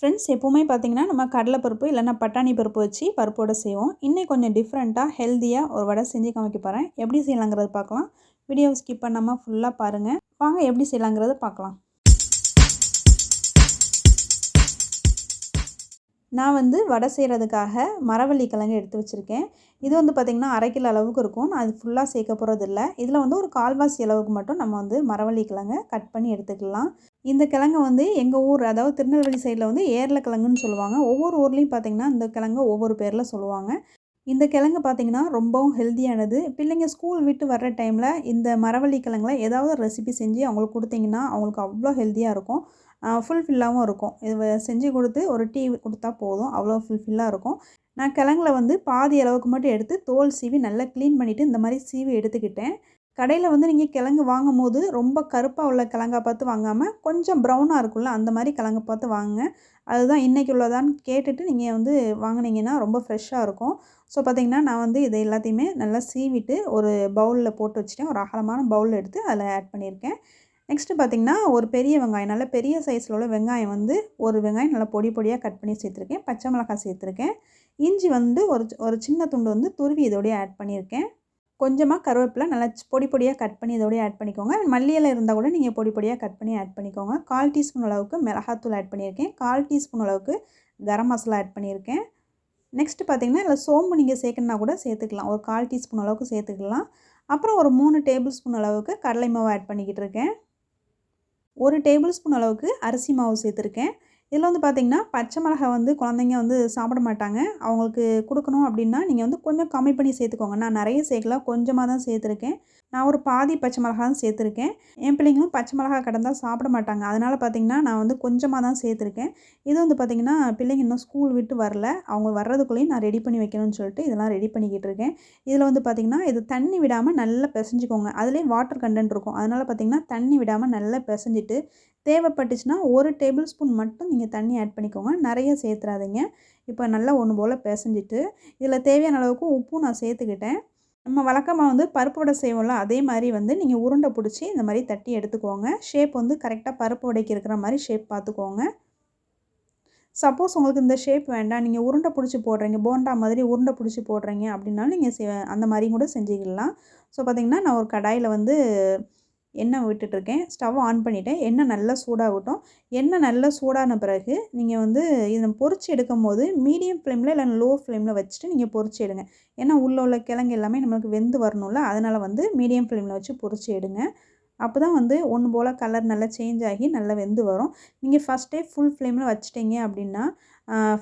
Friends எப்போவுமே பார்த்தீங்கன்னா நம்ம கடலைப்பருப்பு இல்லைன்னா பட்டாணி பருப்பு வச்சு பருப்போடு செய்வோம். இன்னும் கொஞ்சம் டிஃப்ரெண்ட்டாக ஹெல்த்தியாக ஒரு வடை செஞ்சு காமிக்க போகிறேன் எப்படி செய்யலாங்கிறது பார்க்கலாம் வீடியோ ஸ்கிப் பண்ணாமல் ஃபுல்லாக பாருங்கள் வாங்க எப்படி செய்யலாங்கிறத பார்க்கலாம் நான் வந்து வடை செய்கிறதுக்காக மரவள்ளி கிழங்கு எடுத்து வச்சுருக்கேன். இது வந்து பார்த்திங்கன்னா அரை கிலோ அளவுக்கு இருக்கும். நான் அது ஃபுல்லாக சேர்க்க போகிறது இல்லை இதில் வந்து ஒரு கால்வாசி அளவுக்கு மட்டும் நம்ம வந்து மரவள்ளி கிழங்கை கட் பண்ணி எடுத்துக்கலாம். இந்த கிழங்கு வந்து எங்கள் ஊர் அதாவது திருநெல்வேலி சைடில் வந்து ஏரில் கிழங்குன்னு சொல்லுவாங்க. ஒவ்வொரு ஊர்லேயும் பார்த்திங்கன்னா இந்த கிழங்கு ஒவ்வொரு பேரில் சொல்லுவாங்க. இந்த கிழங்கு பார்த்திங்கன்னா ரொம்பவும் ஹெல்த்தியானது பிள்ளைங்க ஸ்கூல் விட்டு வர்ற டைமில் இந்த மரவள்ளி கிழங்குல ஏதாவது ரெசிபி செஞ்சு அவங்களுக்கு கொடுத்தீங்கன்னா அவங்களுக்கு அவ்வளோ ஹெல்த்தியாக இருக்கும். ஃபுல்ஃபில்லாகவும் இருக்கும். இது செஞ்சு கொடுத்து ஒரு டீ கொடுத்தா போதும். அவ்வளோ ஃபுல்ஃபில்லாக இருக்கும். நான் கிழங்குல வந்து பாதி அளவுக்கு மட்டும் எடுத்து தோல் சீவி நல்லா க்ளீன் பண்ணிவிட்டு இந்த மாதிரி சீவி எடுத்துக்கிட்டேன். கடையில் வந்து நீங்கள் கிழங்கு வாங்கும் போது ரொம்ப கருப்பாக உள்ள கிழங்கா பார்த்து வாங்காமல் கொஞ்சம் ப்ரௌனாக இருக்கும்ல அந்த மாதிரி கிழங்கு பார்த்து வாங்குங்க. அதுதான் இன்றைக்கி உள்ளதான்னு கேட்டுட்டு நீங்கள் வந்து வாங்கினீங்கன்னா ரொம்ப ஃப்ரெஷ்ஷாக இருக்கும். ஸோ பார்த்திங்கன்னா நான் வந்து இதை எல்லாத்தையுமே நல்லா சீவிட்டு ஒரு பவுலில் போட்டு வச்சுட்டேன். ஒரு அகலமான பவுலில் எடுத்து அதில் ஆட் பண்ணியிருக்கேன். நெக்ஸ்ட்டு பார்த்திங்கன்னா ஒரு பெரிய வெங்காயம் நல்ல பெரிய சைஸில் உள்ள வெங்காயம் வந்து ஒரு வெங்காயம் நல்லா பொடி பொடியாக கட் பண்ணி சேர்த்துருக்கேன். பச்சை மிளகாய் சேர்த்துருக்கேன். இஞ்சி வந்து ஒரு ஒரு சின்ன துண்டு வந்து துருவி இதோடய ஆட் பண்ணியிருக்கேன். கொஞ்சமாக கருவேப்பிலை நல்லா பொடி பொடியாக கட் பண்ணி இதோடய ஆட் பண்ணிக்கோங்க. மல்லியில் இருந்தால் கூட நீங்கள் பொடி பொடியாக கட் பண்ணி ஆட் பண்ணிக்கோங்க. கால் டீஸ்பூன் அளவுக்கு மிளகாத்தூள் ஆட் பண்ணியிருக்கேன். கால் டீஸ்பூன் அளவுக்கு கரம் மசாலா ஆட் பண்ணியிருக்கேன். நெக்ஸ்ட்டு பார்த்திங்கன்னா இல்லை சோம்பு நீங்கள் சேர்க்கணுன்னா கூட சேர்த்துக்கலாம். ஒரு கால் டீஸ்பூன் அளவுக்கு சேர்த்துக்கலாம். அப்புறம் ஒரு மூணு டேபிள் ஸ்பூன் அளவுக்கு கடலை மாவு ஆட் பண்ணிக்கிட்டு இருக்கேன் ஒரு டேபிள் ஸ்பூன் அளவுக்கு அரிசி மாவு சேர்த்துருக்கேன். இதில் வந்து பார்த்திங்கன்னா பச்சை மிளகாய் வந்து குழந்தைங்க வந்து சாப்பிட மாட்டாங்க. அவங்களுக்கு கொடுக்கணும் அப்படின்னா நீங்கள் வந்து கொஞ்சம் கம்மி பண்ணி சேர்த்துக்கோங்க. நான் நிறைய சேர்க்கல கொஞ்சமாக தான் சேர்த்துருக்கேன். நான் ஒரு பாதி பச்சை மிளகா தான் சேர்த்துருக்கேன். என் பிள்ளைங்களும் பச்சை மிளகா கடந்தால் சாப்பிட மாட்டாங்க. அதனால் பார்த்திங்கன்னா நான் வந்து கொஞ்சமாக தான் சேர்த்துருக்கேன். இது வந்து பார்த்திங்கன்னா பிள்ளைங்க இன்னும் ஸ்கூல் விட்டு வரல. அவங்க வர்றதுக்குள்ளேயும் நான் ரெடி பண்ணி வைக்கணும்னு சொல்லிட்டு இதெல்லாம் ரெடி பண்ணிக்கிட்டு இருக்கேன். இதில் வந்து பார்த்திங்கன்னா இது தண்ணி விடாமல் நல்லா பிசைஞ்சிக்கோங்க. அதுலேயும் வாட்டர் கண்டென்ட் இருக்கும். அதனால் பார்த்திங்கன்னா தண்ணி விடாமல் நல்லா பிசைஞ்சிட்டு தேவைப்பட்டுச்சுன்னா ஒரு டேபிள் ஸ்பூன் மட்டும் நீங்கள் தண்ணி ஆட் பண்ணிக்கோங்க. நிறைய சேர்த்துறாதீங்க. இப்போ நல்லா ஒன்று போல் பிசைஞ்சிட்டு இதில் தேவையான அளவுக்கு உப்பும் நான் சேர்த்துக்கிட்டேன். நம்ம வழக்கமாக வந்து பருப்பு வடை செய்வோம்ல அதே மாதிரி வந்து நீங்கள் உருண்டை பிடிச்சி இந்த மாதிரி தட்டி எடுத்துக்கோங்க. ஷேப் வந்து கரெக்டாக பருப்பு வடைக்கு இருக்கிற மாதிரி ஷேப் பார்த்துக்கோங்க சப்போஸ் உங்களுக்கு இந்த ஷேப் வேண்டாம் நீங்கள் உருண்டை பிடிச்சி போடுறீங்க போண்டா மாதிரி உருண்டை பிடிச்சி போடுறீங்க அப்படின்னாலும் நீங்கள் அந்த மாதிரி கூட செஞ்சுக்கலாம். ஸோ பார்த்திங்கன்னா நான் ஒரு கடாயில் வந்து எண்ணெய் விட்டுட்ருக்கேன் ஸ்டவ் ஆன் பண்ணிவிட்டேன் எண்ணெய் நல்லா சூடாகட்டும். எண்ணெய் நல்லா சூடான பிறகு நீங்கள் வந்து இதை பொறிச்சு எடுக்கும் போது மீடியம் ஃப்ளேமில் இல்லை லோ ஃப்ளேமில் வச்சுட்டு நீங்கள் பொறிச்சு எடுங்க. ஏன்னா உள்ளே உள்ள கிழங்கு எல்லாமே நம்மளுக்கு வெந்து வரணும்ல. அதனால் வந்து மீடியம் ஃப்ளேமில் வச்சு பொறிச்சு எடுங்க. அப்போ தான் வந்து ஒன்று போல் கலர் நல்லா சேஞ்ச் ஆகி நல்லா வெந்து வரும். நீங்கள் ஃபஸ்ட்டே ஃபுல் ஃப்ளேமில் வச்சுட்டீங்க அப்படின்னா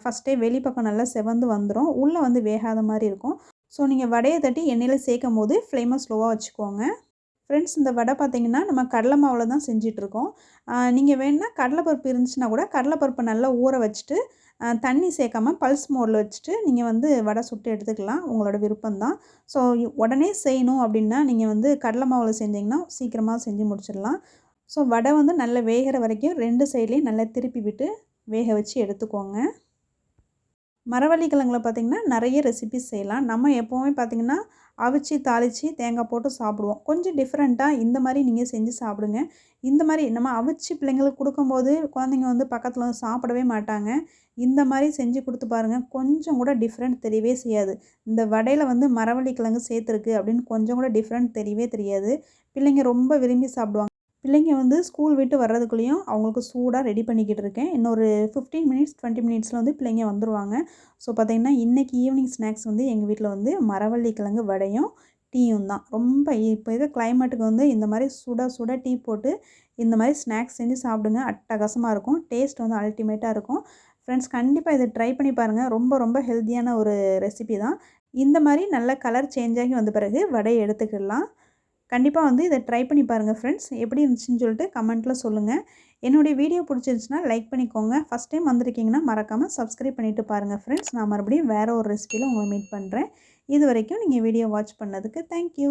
ஃபஸ்ட்டே வெளிப்பக்கம் நல்லா செவந்து வந்துடும் உள்ளே வந்து வேகாத மாதிரி இருக்கும். ஸோ நீங்கள் வடையை தட்டி எண்ணெயில் சேர்க்கும் போது ஃப்ளேமை ஸ்லோவாக வச்சுக்கோங்க. ஃப்ரெண்ட்ஸ் இந்த வடை பார்த்திங்கன்னா நம்ம கடலை மாவில் தான் செஞ்சிட்ருக்கோம். நீங்கள் வேணுன்னா கடலைப்பருப்பு இருந்துச்சுன்னா கூட கடலைப்பருப்பை நல்லா ஊற வச்சுட்டு தண்ணி சேர்க்காமல் பல்ஸ் மோடில் வச்சுட்டு நீங்கள் வந்து வடை சுட்டு எடுத்துக்கலாம். உங்களோட விருப்பம்தான் ஸோ உடனே செய்யணும் அப்படின்னா நீங்கள் வந்து கடலை மாவில் செஞ்சிங்கன்னா சீக்கிரமாக செஞ்சு முடிச்சிடலாம். ஸோ வடை வந்து நல்லா வேகிற வரைக்கும் ரெண்டு சைட்லேயும் நல்லா திருப்பி விட்டு வேக வச்சு எடுத்துக்கோங்க. மரவள்ளி கிழங்குல பார்த்திங்கன்னா நிறைய ரெசிபிஸ் செய்யலாம். நம்ம எப்போவுமே பார்த்திங்கன்னா அவிச்சு தாளித்து தேங்காய் போட்டு சாப்பிடுவோம். கொஞ்சம் டிஃப்ரெண்ட்டாக இந்த மாதிரி நீங்கள் செஞ்சு சாப்பிடுங்க. இந்த மாதிரி நம்ம அவிச்சு பிள்ளைங்களுக்கு கொடுக்கும்போது குழந்தைங்க வந்து பக்கத்தில் வந்து சாப்பிடவே மாட்டாங்க. இந்த மாதிரி செஞ்சு கொடுத்து பாருங்கள் கொஞ்சம் கூட டிஃப்ரெண்ட் தெரியவே செய்யாது. இந்த வடையில் வந்து மரவள்ளி கிழங்கு சேர்த்துருக்கு அப்படின்னு கொஞ்சம் கூட டிஃப்ரெண்ட் தெரியவே தெரியாது. பிள்ளைங்க ரொம்ப விரும்பி சாப்பிடுவாங்க. பிள்ளைங்க வந்து ஸ்கூல் விட்டு வர்றதுக்குள்ளேயும் அவங்களுக்கு சூடாக ரெடி பண்ணிக்கிட்டு இருக்கேன். இன்னொரு ஃபிஃப்டீன் மினிட்ஸ் டுவெண்ட்டி மினிட்ஸில் வந்து பிள்ளைங்க வந்துடுவாங்க ஸோ பார்த்திங்கன்னா இன்றைக்கி ஈவினிங் ஸ்நாக்ஸ் வந்து எங்கள் வீட்டில் வந்து மரவள்ளி கிழங்கு வடையும் டீயும் தான். ரொம்ப இப்போ இருக்க கிளைமேட்டுக்கு வந்து இந்த மாதிரி சுட சுட டீ போட்டு இந்த மாதிரி ஸ்நாக்ஸ் செஞ்சு சாப்பிடுங்க. அட்டகாசமாக இருக்கும். டேஸ்ட் வந்து அல்டிமேட்டாக இருக்கும். ஃப்ரெண்ட்ஸ் கண்டிப்பாக இதை ட்ரை பண்ணி பாருங்கள் ரொம்ப ரொம்ப ஹெல்த்தியான ஒரு ரெசிபி தான். இந்த மாதிரி நல்ல கலர் சேஞ்ச் ஆகி வந்த பிறகு வடையை எடுத்துக்கிடலாம். கண்டிப்பாக வந்து இதை ட்ரை பண்ணி பாருங்கள் ஃப்ரெண்ட்ஸ் எப்படி இருந்துச்சுன்னு சொல்லிட்டு கமெண்ட்டில் சொல்லுங்கள் என்னுடைய வீடியோ பிடிச்சிருந்துச்சுன்னா லைக் பண்ணிக்கோங்க. ஃபஸ்ட் டைம் வந்திருக்கீங்கன்னா மறக்காமல் சப்ஸ்கிரைப் பண்ணிவிட்டு பாருங்கள் ஃப்ரெண்ட்ஸ் நான் மறுபடியும் வேறு ஒரு ரெசிபியில் உங்களை மீட் பண்ணுறேன் இது வரைக்கும் நீங்கள் வீடியோ வாட்ச் பண்ணதுக்கு தேங்க்யூ